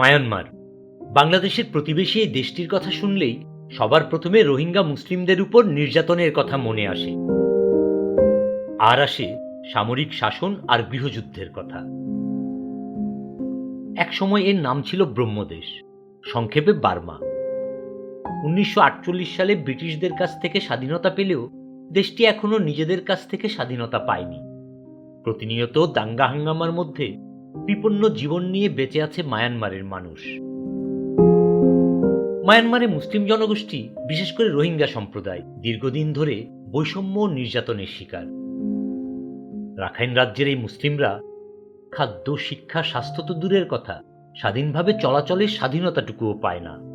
Myanmar. বাংলাদেশের প্রতিবেশী এই দেশটির কথা শুনলেই সবার প্রথমে রোহিঙ্গা মুসলিমদের উপর নির্যাতনের কথা মনে আসে। আর আসে সামরিক শাসন আর গৃহযুদ্ধের কথা। একসময় এর নাম ছিল ব্রহ্মদেশ, সংক্ষেপে বার্মা। উনিশশো আটচল্লিশ সালে ব্রিটিশদের কাছ থেকে স্বাধীনতা পেলেও দেশটি এখনও নিজেদের কাছ থেকে স্বাধীনতা পায়নি। প্রতিনিয়ত দাঙ্গা হাঙ্গামার মধ্যে বিপন্ন জীবন নিয়ে বেঁচে আছে মায়ানমারের মানুষ। মায়ানমারে মুসলিম জনগোষ্ঠী, বিশেষ করে রোহিঙ্গা সম্প্রদায়, দীর্ঘদিন ধরে বৈষম্য নির্যাতনের শিকার। রাখাইন রাজ্যের এই মুসলিমরা খাদ্য, শিক্ষা, স্বাস্থ্য তো দূরের কথা, স্বাধীনভাবে চলাচলের স্বাধীনতাটুকুও পায় না।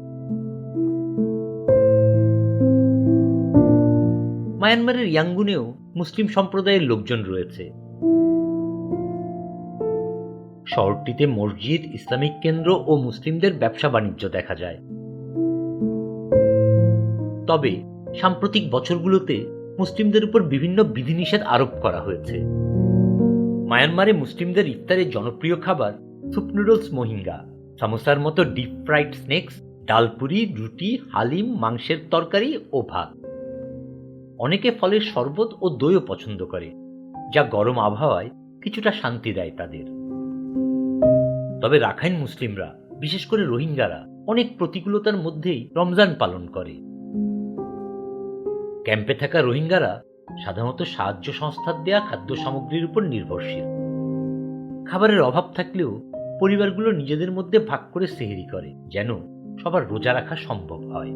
মায়ানমারের ইয়াঙ্গুনেও মুসলিম সম্প্রদায়ের লোকজন রয়েছে। শহরটিতে মসজিদ, ইসলামিক কেন্দ্র ও মুসলিমদের ব্যবসা বাণিজ্য দেখা যায়। তবে, সাম্প্রতিক বছরগুলোতে মুসলিমদের উপর বিভিন্ন বিধিনিষেধ আরোপ করা হয়েছে। মায়ানমারে মুসলিমদের ইফতারের জনপ্রিয় খাবার সুপ নুডলস মোহিঙ্গা। সামোসার মতো ডিপ ফ্রাইড স্নেক্স ডালপুরি, রুটি, হালিম, মাংসের তরকারি ও ভাত। অনেকে ফলের শরবত ও দইও পছন্দ করে, যা গরম আবহাওয়ায় কিছুটা শান্তি দেয় তাদের। তবে রাখাইন মুসলিমরা, বিশেষ করে রোহিঙ্গারা, অনেক প্রতিকূলতার মধ্যেই রমজান পালন করে। ক্যাম্পে থাকা রোহিঙ্গারা সাধারণত সাহায্য সংস্থার দেয়া খাদ্য সামগ্রীর উপর নির্ভরশীল। খাবারের অভাব থাকলেও পরিবারগুলো নিজেদের মধ্যে ভাগ করে সেহেরি করে, যেন সবার রোজা রাখা সম্ভব হয়।